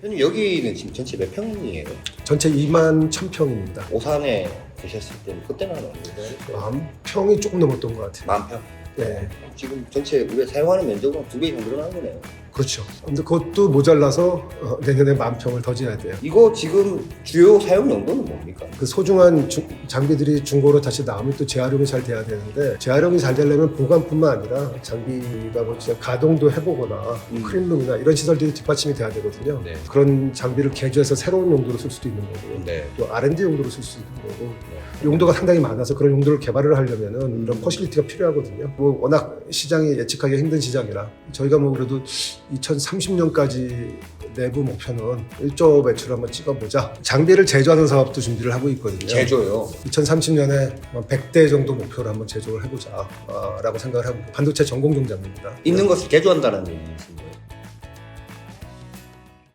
대표님 여기는 지금 전체 몇 평이에요? 전체 2만 1000평입니다. 오산에 계셨을 때는 그때는 한 어느 정도? 만 평이 조금 넘었던 것 같아요. 만 평? 네, 지금 전체 우리가 사용하는 면적은 두 배 이상 늘어난 거네요. 그렇죠. 근데 그것도 모자라서 어, 내년에 만 평을 더 지어야 돼요. 이거 지금 주요 사용 용도는 뭡니까? 그 소중한 중- 장비들이 중고로 다시 나오면 또 재활용이 잘 돼야 되는데 재활용이 잘 되려면 보관뿐만 아니라 장비가 뭐 진짜 가동도 해보거나 음. 크림룸이나 이런 시설들이 뒷받침이 돼야 되거든요. 네. 그런 장비를 개조해서 새로운 용도로 쓸 수도 있는 거고 네. 또 R&D 용도로 쓸수 있는 거고 용도가 상당히 많아서 그런 용도를 개발을 하려면은 음. 이런 퍼실리티가 필요하거든요. 뭐 워낙 시장이 예측하기 힘든 시장이라 저희가 뭐 그래도 2030년까지 내부 목표는 1조 매출 한번 찍어보자. 장비를 제조하는 사업도 준비를 하고 있거든요. 제조요. 2030년에 100대 정도 목표를 한번 제조를 해보자라고 생각을 하고 반도체 전공 종장입니다. 있는 것을 개조한다는 거예요?